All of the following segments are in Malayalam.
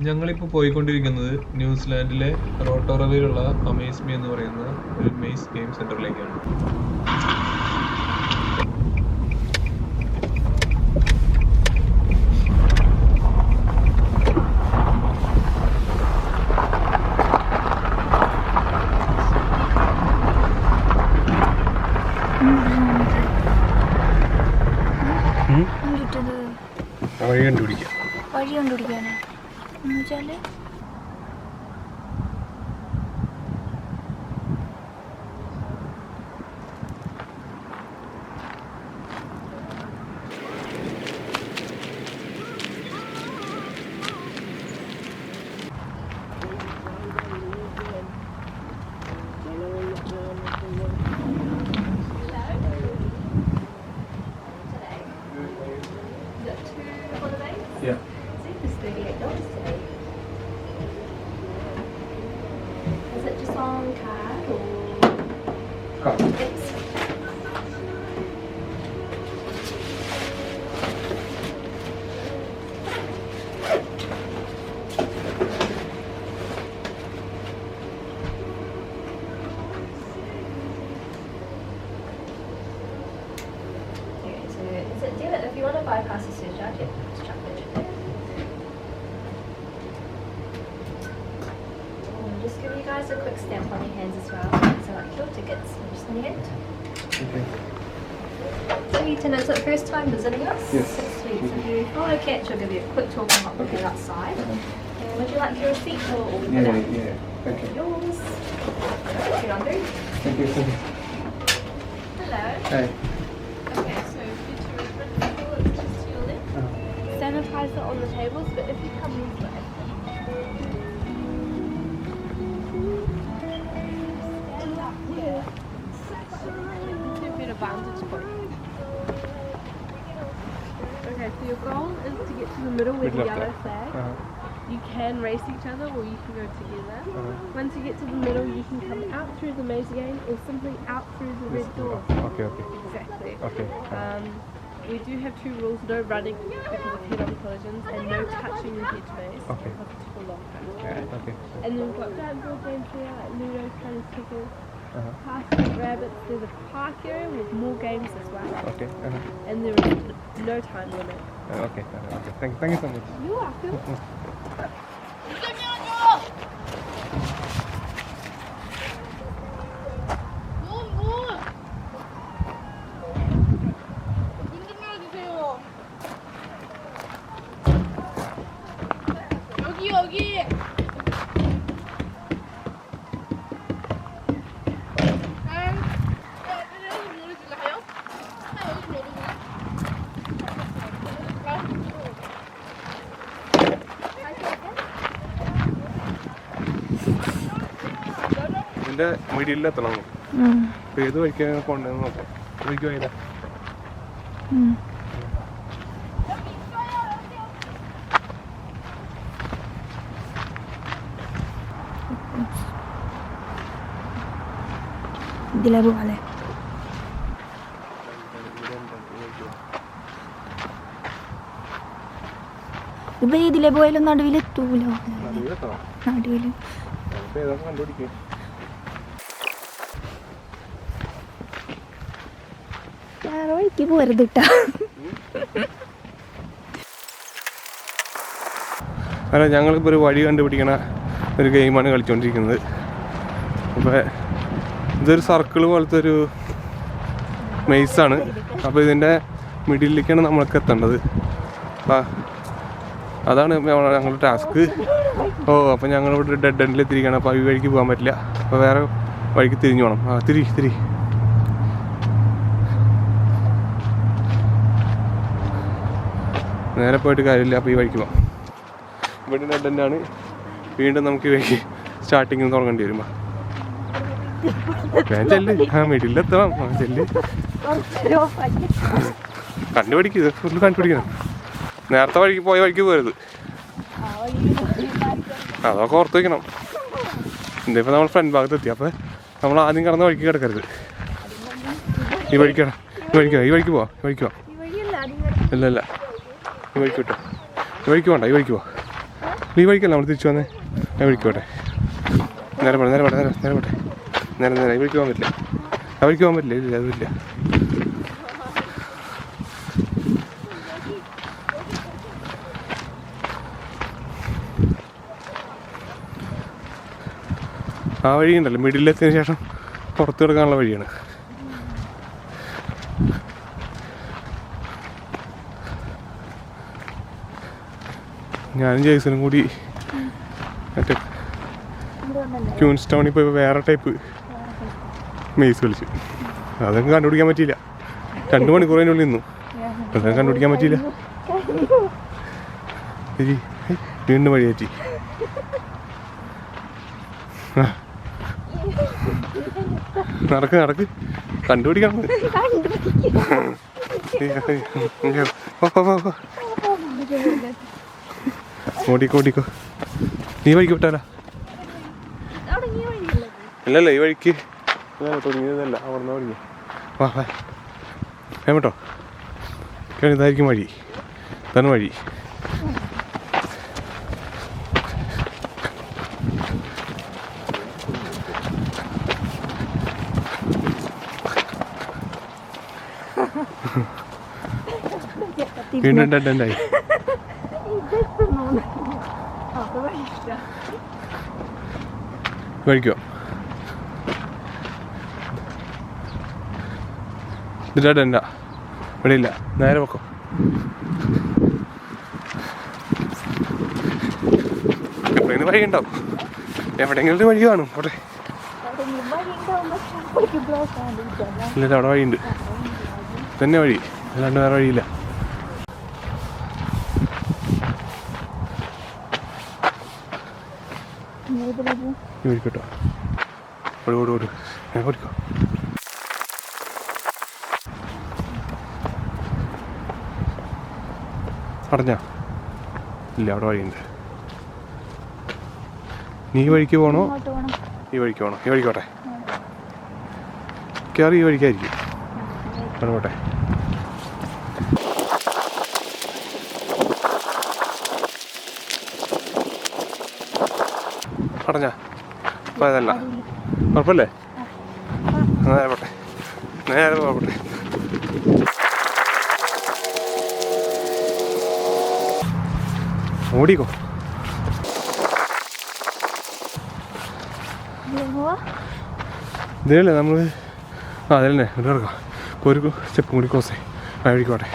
ഞങ്ങളിപ്പോൾ പോയിക്കൊണ്ടിരിക്കുന്നത് ന്യൂസിലാൻഡിലെ റോട്ടോറവയിലുള്ള അമേസ്മി എന്ന് പറയുന്ന ഒരു മെയ്സ് ഗെയിം സെന്ററിലേക്കാണ്. വഴി കണ്ടുപിടിക്കാം. വഴി കണ്ടുപിടിക്കാനാ? জলে? Is it just on card or it's Okay, so is it, do you, if you want to bypass the surcharge, yeah, just chuck it there. And just you guys a quick stamp on your hands as well. So like your tickets, just in your hand. Sweet, and it's the first time visiting us? Yes. Sweet, so if you follow catch, I'll give you a quick talk on what we do outside. Uh-huh. And would you like your receipt or or Yeah, yeah, yeah. Thank you. yours? Get on through. Thank you. You. Hello. Hi. Okay, so future reference toilet just to your left. Sanitizer on the tables, but if you come middle with the yellow flag. Uh-huh. You can race each other or you can go together. Uh-huh. Once you get to the middle, you can come out through the maze again or simply out through the red door. Okay, okay. Exactly. Okay. Um, we do have two rules no running because of head on collisions and no touching the hedge maze Okay. because it's for long time. Yeah, okay. And then we've got giant board games here like Ludo, Tiny Tickle, Uh-huh. Park Rabbits. There's a park area with more games as well. Okay. Uh-huh. And there is no time limit. Uh, okay. Uh, okay. Thank, thank you so much. You're welcome. 여기 여기 ഇതിന്റെ എത്തണം നമുക്ക് ഏത് വഴിക്കാണ് പോകേണ്ടതെന്ന് നോക്കാം. വഴിക്ക് പോയില്ല ഇതിലെ പോലെ ഇപ്പൊ ഇതിലെ പോയാലും നടുവിലെത്തൂലോ? നടുവിലെത്തണം നടുവിൽ നമുക്ക് ഏതൊക്കെ കണ്ടുപിടിക്കും വേറെ വഴിക്ക് പോരുത് കേട്ടാ അല്ല ഞങ്ങളിപ്പോൾ ഒരു വഴി കണ്ടുപിടിക്കണ ഒരു ഗെയിമാണ് കളിച്ചുകൊണ്ടിരിക്കുന്നത് അപ്പോൾ ഇതൊരു സർക്കിൾ പോലത്തെ ഒരു മെയ്സാണ്. അപ്പോൾ ഇതിന്റെ മിഡിലേക്കാണ് നമ്മൾക്ക് എത്തേണ്ടത്. അപ്പം അതാണ് ഞങ്ങളുടെ ടാസ്ക്. ഓ അപ്പോൾ ഞങ്ങളിവിടെ ഡെഡ് എൻഡിൽ എത്തിയിരിക്കുകയാണ് അപ്പോൾ ഈ വഴിക്ക് പോകാൻ പറ്റില്ല. അപ്പോൾ വേറെ വഴിക്ക് തിരിഞ്ഞു പോകണം ആ തിരി തിരി. നേരെ പോയിട്ട് കാര്യമില്ല അപ്പോൾ ഈ വഴിക്ക് പോകാം ഇവിടെ ഡെഡ് എൻഡാണ് വീണ്ടും നമുക്ക് ഈ സ്റ്റാർട്ടിങ്ങിൽ സ്റ്റാർട്ടിങ് തുടങ്ങേണ്ടി വരുമ്പോൾ ഞാൻ ചെല്ല്. ആ വീട്ടിലെത്തണം ആ ചെല്ല്. കണ്ടുപിടിക്കുക ഫുള്ള് കണ്ടുപിടിക്കണം. നേരത്തെ വഴിക്ക് പോയ വഴിക്ക് പോരുത്. അതൊക്കെ ഓർത്ത് വയ്ക്കണം ഇതിപ്പോൾ നമ്മൾ ഫ്രണ്ട് ഭാഗത്ത് എത്തി. അപ്പോൾ നമ്മൾ ആദ്യം കടന്ന വഴിക്ക് കിടക്കരുത്. ഈ വഴിക്കാണ് ഈ വഴിക്ക് ഈ വഴിക്ക് പോവാം ഈ വഴിക്ക് പോവാം ഇല്ല ഇല്ല. ഈ വഴിക്ക് വിട്ടോ. ഈ വഴിക്ക് വേണ്ട ഈ വഴിക്ക് പോവാം ഈ വഴിക്കല്ല നമ്മൾ തിരിച്ചു വന്നേ. ഞാൻ വിളിക്കോട്ടെ നേരെ പോട്ടെ നേരെ പോട്ടെ നേരെ നേരെ പോട്ടെ. നേരെ നേരെ ഈ വഴിക്ക് പോകാൻ പറ്റില്ല. ആ വഴിക്ക് പോകാൻ പറ്റില്ല ഇല്ല അതില്ല ആ വഴിയുണ്ടല്ലോ മിഡിലെത്തിയതിന് ശേഷം പുറത്ത് കിടക്കാനുള്ള വഴിയാണ്. ഞാനും ജേസനും കൂടി മറ്റേ ക്യൂൻസ് ടൗണിൽ പോയി വേറെ ടൈപ്പ് മെയ്സ് കളിച്ച്. അതൊക്കെ കണ്ടുപിടിക്കാൻ പറ്റിയില്ല. രണ്ട് മണിക്കൂറിനുള്ളിൽ നിന്നു. അതൊക്കെ കണ്ടുപിടിക്കാൻ പറ്റിയില്ല. ശരി വീണ്ടും വഴിയേറ്റി. നടക്ക് നടക്ക്. കണ്ടുപിടിക്കണം. ഓടിക്കോ ഓടിക്കോ. നീ വഴിക്ക് വിട്ടാലോ? ഇല്ലല്ല ഈ വഴിക്ക്. തുടങ്ങിയതല്ല. അവിടുന്ന് തുടങ്ങി. വാ വാ. കേട്ടോ ഇതായിരിക്കും വഴി. തന്നെ വഴി. വീണ്ടും കഴിക്കോ? ഇതിന്റെ എന്താ? ഇവിടെ ഇല്ല നേരെ വെക്കോ എവിടെയെങ്കിലും വഴി ഉണ്ടാവും എവിടെയെങ്കിലും ഒരു വഴി കാണും. പോട്ടെ. ഇല്ല അവിടെ വഴിയുണ്ട്. തന്നെ വഴി. അല്ലാണ്ട് വേറെ വഴിയില്ല. വഴിക്കോട്ടോ ഓടി ഓടി ഓടി. ഞാൻ ഓടിക്കോ. അടഞ്ഞ ഇല്ല അവിടെ വഴിയുണ്ട്. നീ ഈ വഴിക്ക് പോകണോ ഈ വഴിക്ക് പോകണോ ഈ വഴിക്കോട്ടെ കയറി ഈ വഴിക്കായിരിക്കും. അവിടെ പോട്ടെ അടഞ്ഞ പോയതല്ല കുഴപ്പമില്ലേ? അങ്ങനെ പോട്ടെ നേരെ പോകട്ടെ. ഓടിക്കോ. ഇതിലല്ലേ നമ്മൾ ആ അതിലല്ലേ ഒരു സ്റ്റെപ്പ് കൂടി ആ വഴിക്കോട്ടെ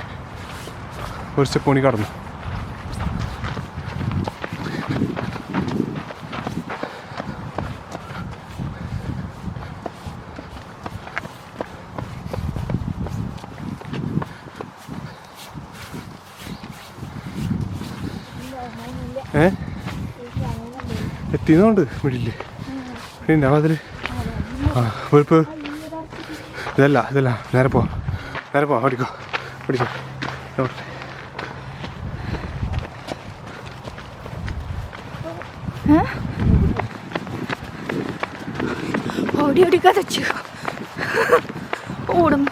ഒരു സ്റ്റെപ്പ് കൂടി കടന്നു ഏ എത്തിയതുകൊണ്ട് വിടില്ലേ. പിന്നെ അതിൽ ആ വെളുപ്പ്. ഇതല്ല ഇതല്ല. നേരെ പോ നേരെ പോ ഓടിക്കോ. ഓടിക്കോ. ഓട്ടെ ഓടി. ഓടിക്കാതെ ഓടും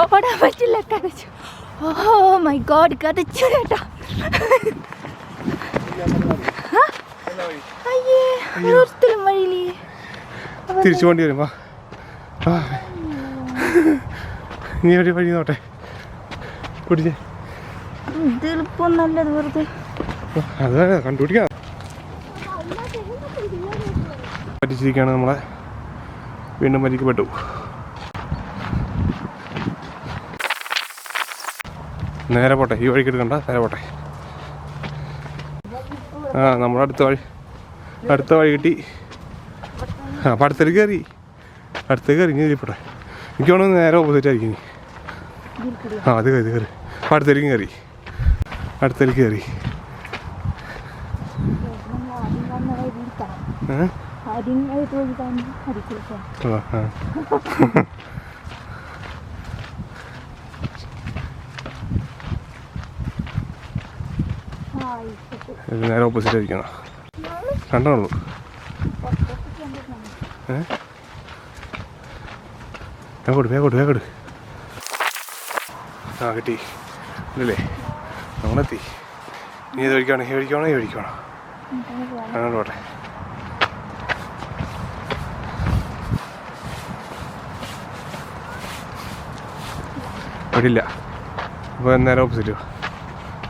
ഓടാൻ പറ്റില്ല കതച്ചു ഓ മൈ ഗോഡ് കതച്ചു കേട്ടോ? അയ്യേ ഒരിടത്തിലും വഴിയില്ലേ? തിരിച്ചു വേണ്ടി വരുമ്പോ. വാ ആ. നീ ഒരു വഴി നോട്ടെ. പിടിച്ചേ. ഇത് എളുപ്പം നല്ലത് വെറുതെ. അതാണ് കണ്ടുപിടിക്കാം. പറ്റിച്ചിരിക്കുകയാണ് നമ്മളെ. വീണ്ടും മരിക്കപ്പെട്ടു നേരെ പോട്ടെ ഈ വഴിക്ക് എടുക്കണ്ട നേരെ പോട്ടെ. ആ നമ്മുടെ അടുത്ത വഴി അടുത്ത വഴി കിട്ടി. ആ അപ്പം അടുത്തേക്ക് കയറി. അടുത്തേക്ക് കയറി ഇനി പോട്ടെ എനിക്ക് വേണമെങ്കിൽ നേരെ ഓപ്പോസിറ്റ് ആയിരിക്കും ആ അത് കയറി കയറി. അപ്പം അടുത്തേക്ക് കയറി. അടുത്തേക്ക് കയറി. ഏ? അടിച്ചു ആ, ആ. ഇത് നേരെ ഓപ്പോസിറ്റ് ആയിരിക്കണം. രണ്ടെണ്ണുള്ളൂ ഏ? വേഗം കൊടു വേഗം കൊടു വേഗം കൊടു. ആ കിട്ടി. ഇല്ലല്ലേ? നമ്മളെത്തി. നീ ഇത് വഴിക്കാണോ ഈ വഴിക്കാണോ ഈ വഴിക്കാണോ അങ്ങോട്ട് പോട്ടെ. ഇവിടെ അപ്പോൾ നേരെ ഓപ്പോസിറ്റ്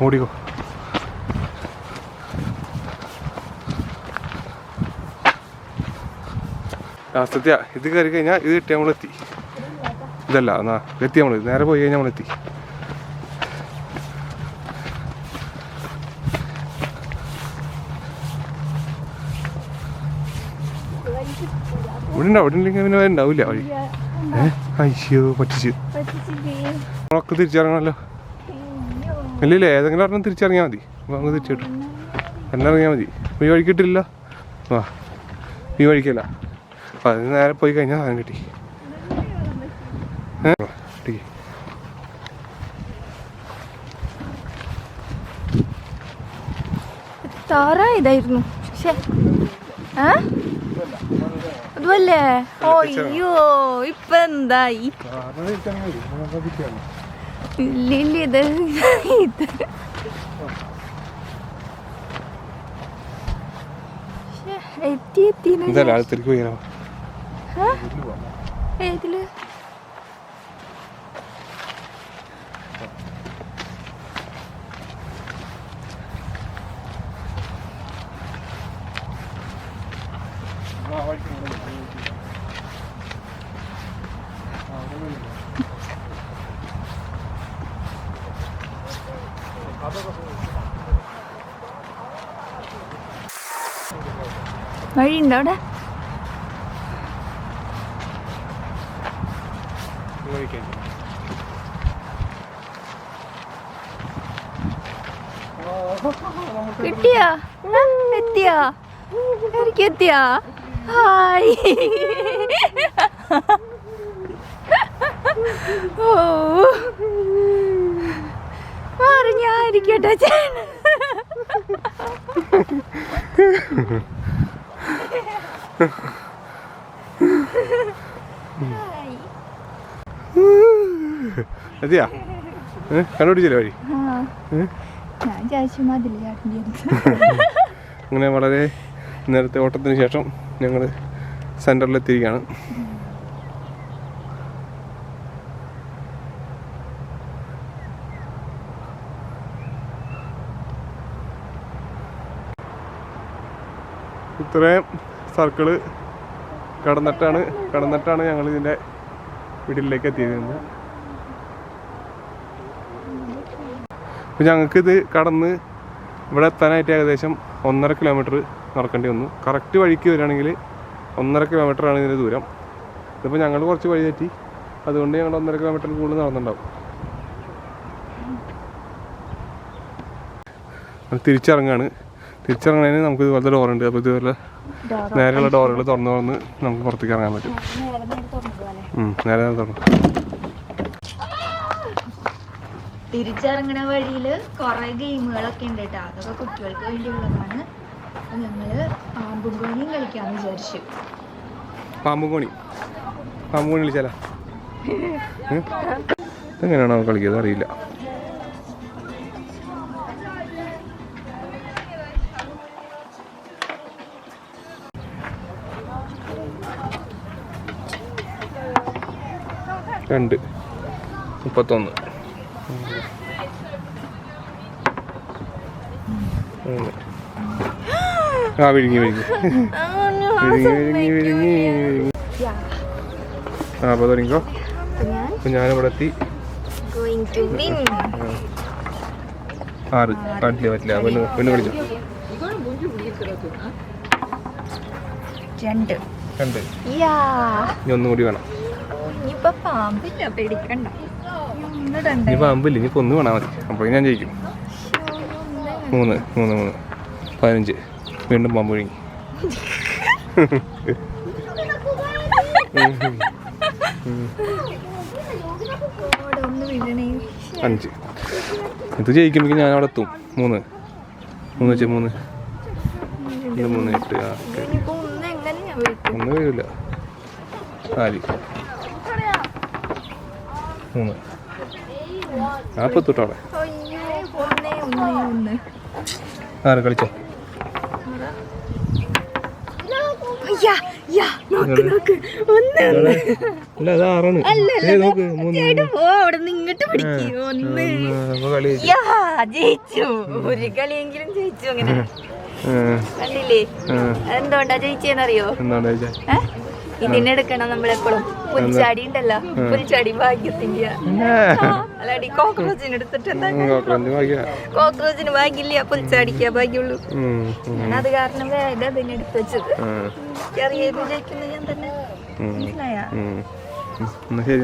ഓടിക്കോ ലാസ്റ്റത്തെയാ ഇത് കയറി കഴിഞ്ഞാൽ ഇത് കിട്ടിയ നമ്മളെത്തി. ഇതല്ല എന്നാ എത്തി നമ്മൾ നേരെ പോയി കഴിഞ്ഞാൽ നമ്മളെത്തി. ഇവിടെ ഉണ്ടാവും ഇവിടെ ഉണ്ടെങ്കിൽ പിന്നെ ഉണ്ടാവില്ല വഴി. ഏഹ് അയ്യോ പറ്റിച്ച്. നമ്മളൊക്കെ തിരിച്ചിറങ്ങണമല്ലോ ഇല്ലില്ല ഏതെങ്കിലും ഒരെണ്ണം തിരിച്ചിറങ്ങിയാൽ മതി. നമുക്ക് തിരിച്ചു കിട്ടും എല്ലാം മതി. ഈ വാ കിട്ടില്ല ആ ഈ വഴിക്കല്ല. അപ്പം അതിന് നേരെ പോയി കഴിഞ്ഞാൽ സാധനം കിട്ടി. കിട്ടി. താറ ഇതായിരുന്നു പക്ഷേ അതുമല്ലേ ഓ അയ്യോ ഇപ്പൊ എന്തായി? ഇല്ല ഇത് എത്തി എത്തി ഇതല്ല അടുത്തേക്ക് പോയാലോ ഏതിൽ വഴിയുണ്ടോ അവിടെ കിട്ടിയാ ആ, എത്തിയാ? എനിക്ക് എത്തിയാ ഹായ്. ഓ. മാറി ഞാൻ ഇരിക്കട്ടെ ചേട്ടൻ എത്തിയാ കണ്ടുപിടിച്ചില്ലേ വഴി? ഞാൻ ചാച്ചു മതില്ല ചേട്ടന്റെ അങ്ങനെ വളരെ നേരത്തെ ഓട്ടത്തിന് ശേഷം ഞങ്ങൾ സെന്ററിലെത്തിയിരിക്കുകയാണ് ഇത്രയും സർക്കിൾ കടന്നിട്ടാണ് കടന്നിട്ടാണ് ഞങ്ങൾ ഇതിന്റെ വീട്ടിലേക്ക് എത്തിയിരുന്നത്. അപ്പം ഞങ്ങൾക്കിത് കടന്ന് ഇവിടെ എത്താനായിട്ട് ഏകദേശം ഒന്നര കിലോമീറ്റർ നടക്കേണ്ടി വന്നു. കറക്റ്റ് വഴിക്ക് വരികയാണെങ്കിൽ ഒന്നര കിലോമീറ്റർ ആണ് ഇതിന്റെ ദൂരം. ഇതിപ്പോൾ ഞങ്ങൾ കുറച്ച് വഴി തെറ്റി. അതുകൊണ്ട് ഞങ്ങൾ ഒന്നര കിലോമീറ്റർ കൂടുതൽ നടന്നിട്ടുണ്ടാവും. തിരിച്ചിറങ്ങാണ്. തിരിച്ചിറങ്ങണതിന് നമുക്ക് ഇതുപോലത്തെ ഡോറുണ്ട് അപ്പോൾ ഇതുപോലെ നേരെയുള്ള ഡോറുകൾ തുറന്നു തുറന്ന് നമുക്ക് പുറത്തേക്ക് ഇറങ്ങാൻ പറ്റും. നേരെ നേരെ തുറന്നു. തിരിച്ചിറങ്ങണ വഴിയിൽ കുറെ ഗെയിമുകളൊക്കെ ഉണ്ട് കേട്ടോ അതൊക്കെ കുട്ടികൾക്ക് വേണ്ടിയുള്ളതാണ്. അപ്പൊ ഞങ്ങൾ പാമ്പും കോണിയും കളിക്കാന്ന് വിചാരിച്ചു. പാമ്പും കോണി. പാമ്പും കോണി കളിച്ചാലോ? എങ്ങനെയാണോ കളിക്കുന്നത് അറിയില്ല. രണ്ട്. മുപ്പത്തൊന്ന്. ആ വിഴുങ്ങി വിഴുങ്ങി. വിഴുങ്ങി വിഴുങ്ങി വിഴുങ്ങി ആ അപ്പോൾ തുടങ്ങിക്കോ ഞാൻ അപ്പോൾ ഞാനിവിടെ എത്തി. ആറ്. പറ്റില്ല പറ്റില്ല. പെണ്ണ് പെണ്ണ് കളിച്ചോ രണ്ട്. രണ്ട്. യാ. ഇനി ഒന്നും കൂടി വേണം. ഇനി പാമ്പില്ല പേടിക്കണ്ട. ഒന്നിടണ്ടേ ഇനി ഒന്ന് വേണം മതി. അപ്പോൾ ഞാൻ ജയിക്കും. മൂന്ന് മൂന്ന് മൂന്ന്. പതിനഞ്ച്. വീണ്ടും പാമ്പ് വിഴുങ്ങി അഞ്ച്. ഇത് ജയിക്കുമ്പോൾ ഞാൻ അവിടെ എത്തും. മൂന്ന്. മൂന്ന് വെച്ചാൽ മൂന്ന്. മൂന്ന് എട്ട്. ഒന്ന് വരില്ല. നാല്. മൂന്ന്. ഒന്ന് ആറ് കളിച്ചോ അയ്യാ യാ നോക്ക് നോക്ക് ഒന്ന് ഒന്ന് അല്ല അത് ആറാണ് ഏ നോക്ക് മൂന്ന് ചേട്ടൻ പോ അവിടെ നിന്ന് ഇങ്ങോട്ട് പിടിക്ക് ഒന്ന് ഒന്ന്. അപ്പൊ കളി ജയിച്ചു. ഒരു കളിയെങ്കിലും ജയിച്ചു അങ്ങനെ. കണ്ടില്ലേ. എന്തുകൊണ്ടാ ജയിച്ചേന്നറിയോ എന്താണ്? ഇതിനെടുക്കണം നമ്മളെപ്പോഴും. പുൽച്ചാടി ഉണ്ടല്ലോ പുൽച്ചാടി ഭാഗ്യത്തിന്റെ അല്ലാടി കോക്രോച്ചിന് എടുത്തിട്ട് എന്താ കോക്രോച്ചിന് ഭാഗ്യമില്ല പുൽച്ചാടിക്കാ ഭാഗ്യമുള്ളൂ. ഉം, ഞാൻ അത് കാരണം വേഗം അതിനെടുത്ത് വെച്ചത്. ചെറിയ ഞാൻ തന്നെ. മനസ്സിലായ? ശരി